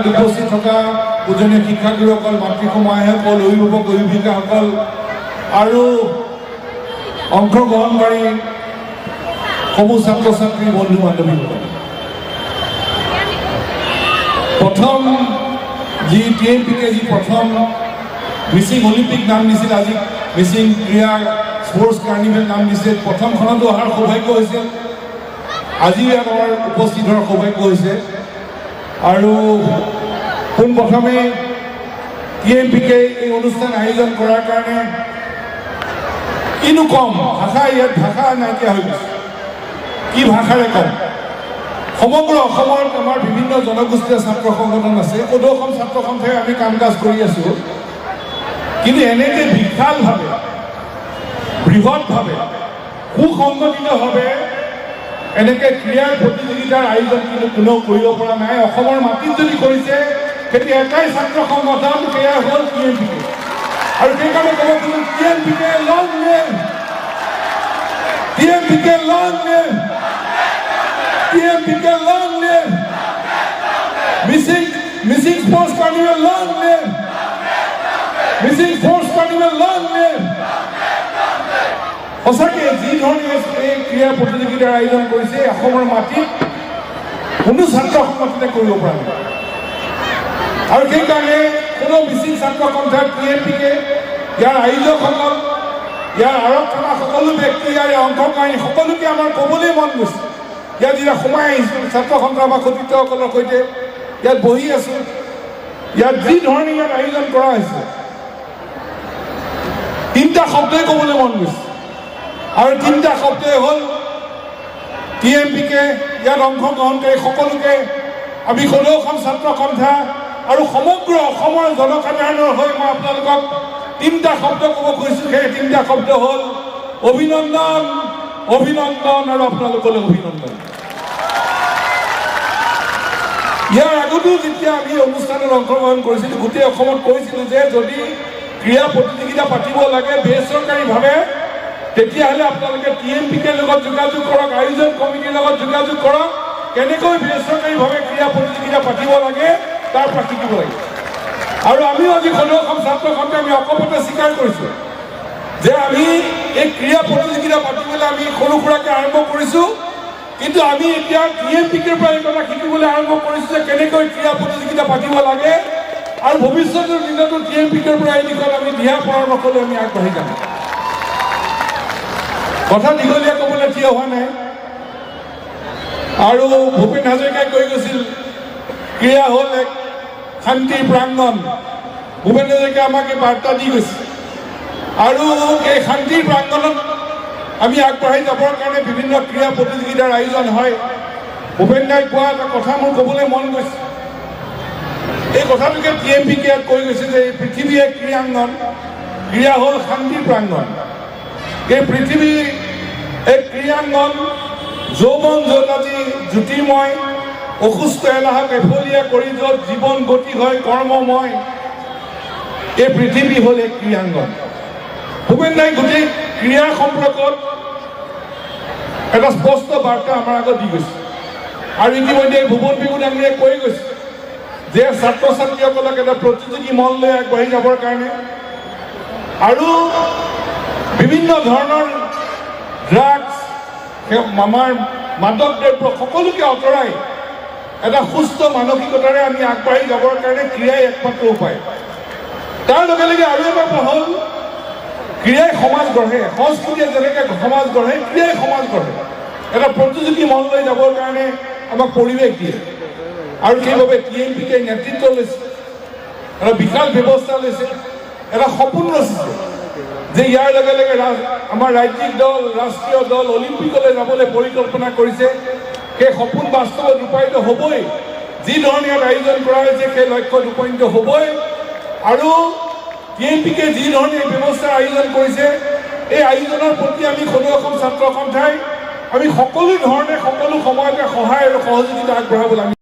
ইয়াত উপস্থিত থকা পূজনীয় শিক্ষাগুৰুসকল মাতৃসমাসকল অভিভাৱক অভিভাৱিকাসকল আৰু অংশগ্ৰহণকাৰী সমূহ ছাত্ৰ ছাত্ৰী বন্ধু বান্ধৱীসকল প্ৰথম যি টি এম পিকে যি প্ৰথম মিচিং অলিম্পিক নাম দিছিল আজি মিচিং ক্ৰীড়া স্পৰ্টছ কাৰ্নিভেল নাম দিছিল প্ৰথমখনতো অহাৰ সৌভাগ্য হৈছিল আজিও ইয়াত আমাৰ উপস্থিত হোৱাৰ সৌভাগ্য হৈছে। আৰু পোনপ্ৰথমে টি এম পিকে এই অনুষ্ঠান আয়োজন কৰাৰ কাৰণে কিনো কম? ভাষা ইয়াত ভাষা নাইকিয়া হৈ গৈছে। কি ভাষাৰে কম? সমগ্ৰ অসমত আমাৰ বিভিন্ন জনগোষ্ঠীয় ছাত্ৰ সংগঠন আছে। সদৌ অসম ছাত্ৰ সন্থাই আমি কাম কাজ কৰি আছোঁ। কিন্তু এনেকৈ বিশালভাৱে বৃহৎভাৱে সুসংগঠিতভাৱে এনেকৈ ক্ৰীড়াৰ প্ৰতিযোগিতাৰ আয়োজন কিন্তু কোনেও কৰিব পৰা নাই। অসমৰ মাটিত যদি কৰিছে সেইটো এটাই ছাত্ৰ সংগঠন সেয়া হ'ল টি এম পি কে। আৰু সেইকাৰণে ক'ব খোজো T M P K long name. T M P K long name. T M P K long name. Mising Mising sports carnival long name. Mising sports carnival long name সঁচাকৈ যি ধৰণে এই ক্ৰীড়া প্ৰতিযোগিতাৰ আয়োজন কৰিছে অসমৰ মাটিত কোনো ছাত্ৰ সংগঠনে কৰিব পৰা নাই। আৰু সেইকাৰণে কোনো মিচিং ছাত্ৰ সন্থা টি এম পিকে ইয়াৰ আয়োজকসকল ইয়াৰ আৰৱ থকা সকলো ব্যক্তি ইয়াৰ অংশকাৰী সকলোকে আমাৰ ক'বলৈ মন গৈছে। ইয়াত যেতিয়া সোমাই আহিছোঁ ছাত্ৰ সন্থা বা সতীৰ্থসকলৰ সৈতে ইয়াত বহি আছোঁ। ইয়াত যি ধৰণে ইয়াত আয়োজন কৰা হৈছে তিনিটা শব্দই ক'বলৈ মন গৈছে। আৰু তিনিটা শব্দই হ'ল টি এম পিকে ইয়াত অংশগ্ৰহণকাৰী সকলোকে আমি সদৌ অসম ছাত্ৰ সন্থা আৰু সমগ্ৰ অসমৰ জনসাধাৰণৰ হৈ মই আপোনালোকক তিনিটা শব্দ ক'ব খুজিছোঁ। সেই তিনিটা শব্দ হ'ল অভিনন্দন অভিনন্দন আৰু আপোনালোকলৈ অভিনন্দন। ইয়াৰ আগতো যেতিয়া আমি অনুষ্ঠানত অংশগ্ৰহণ কৰিছিলোঁ গোটেই অসমত কৈছিলোঁ যে যদি ক্ৰীড়া প্ৰতিযোগিতা পাতিব লাগে বেচৰকাৰীভাৱে তেতিয়াহ'লে আপোনালোকে টি এম পিকে লগত যোগাযোগ কৰক আয়োজন কমিটিৰ লগত যোগাযোগ কৰক কেনেকৈ বেচৰকাৰীভাৱে ক্ৰীড়া প্ৰতিযোগিতা পাতিব লাগে তাৰ পৰা শিকিব লাগে আৰু আমিও আজি সদৌ অসম ছাত্ৰ সন্থাই আমি অকপতে স্বীকাৰ কৰিছোঁ যে আমি এই ক্ৰীড়া প্ৰতিযোগিতা পাতিবলৈ আমি সৰু সুৰাকৈ আৰম্ভ কৰিছোঁ কিন্তু আমি এতিয়া টি এম পিকেৰ পৰা এই কথা শিকিবলৈ আৰম্ভ কৰিছোঁ যে কেনেকৈ ক্ৰীড়া প্ৰতিযোগিতা পাতিব লাগে আৰু ভৱিষ্যতৰ দিনতো টি এম পিকেৰ পৰা এই দিশত আমি দিহা পৰামৰ্শ লৈ আমি আগবাঢ়ি যাম। কথা দীঘলীয়া ক'বলৈ থিয় হোৱা নাই। আৰু ভূপেন হাজৰিকাই কৈ গৈছিল ক্ৰীড়া হ'ল এক শান্তিৰ প্ৰাংগণ। ভূপেন হাজৰিকাই আমাক এই বাৰ্তা দি গৈছে। আৰু এই শান্তিৰ প্ৰাংগণত আমি আগবাঢ়ি যাবৰ কাৰণে বিভিন্ন ক্ৰীড়া প্ৰতিযোগিতাৰ আয়োজন হয়। ভূপেন দাই কোৱা এটা কথা মোৰ ক'বলৈ মন গৈছে। এই কথাটোকে টি এম পিকে ইয়াত কৈ গৈছে যে এই পৃথিৱী এক ক্ৰীড়াংগন ক্ৰীড়া হ'ল শান্তিৰ প্ৰাংগণ। এই পৃথিৱী এক ক্ৰীড়াংগন যৌৱন য'ত আজি জ্যোতিৰ্ময় অসুস্থ এলাহক এফলীয়া কৰি য'ত জীৱন গতি হয় কৰ্মময় এই পৃথিৱী হ'ল এক ক্ৰীড়াংগন ভূপেন দাই গোটেই ক্ৰীড়াৰ সম্পৰ্কত এটা স্পষ্ট বাৰ্তা আমাৰ আগত দি গৈছে। আৰু ইতিমধ্যে ভুৱন বিহু ডাঙৰীয়ে কৈ গৈছে যে ছাত্ৰ ছাত্ৰীসকলক এটা প্ৰতিযোগী মন লৈ আগবাঢ়ি যাবৰ কাৰণে আৰু বিভিন্ন ধৰণৰ ড্ৰাগছ আমাৰ মাদক দ্ৰব্য সকলোকে আঁতৰাই এটা সুস্থ মানসিকতাৰে আমি আগবাঢ়ি যাবৰ কাৰণে ক্ৰীড়াই একমাত্ৰ উপায়। তাৰ লগে লগে আৰু এটা হ'ল ক্ৰীড়াই সমাজ গঢ়ে। সংস্কৃতিয়ে যেনেকৈ সমাজ গঢ়ে ক্ৰীড়াই সমাজ গঢ়ে। এটা প্ৰতিযোগী মন লৈ যাবৰ কাৰণে আমাক পৰিৱেশ দিয়ে। আৰু সেইবাবে টি এম পিকে নেতৃত্ব লৈছে এটা বিশাল ব্যৱস্থা লৈছে এটা সপোন ৰচিছে। যে ইয়াৰ লগে লগে আমাৰ ৰাজ্যিক দল ৰাষ্ট্ৰীয় দল অলিম্পিকলৈ যাবলৈ পৰিকল্পনা কৰিছে সেই সপোন বাস্তৱত ৰূপায়িত হ'বই। যি ধৰণে ইয়াত আয়োজন কৰা হৈছে সেই লক্ষ্যত উপনীত হ'বই। আৰু টি এম পিকে যি ধৰণে ব্যৱস্থাৰ আয়োজন কৰিছে এই আয়োজনৰ প্ৰতি আমি সদৌ অসম ছাত্ৰ সন্থাই আমি সকলো ধৰণে সকলো সময়তে সহায় আৰু সহযোগিতা আগবঢ়াবলৈ আমি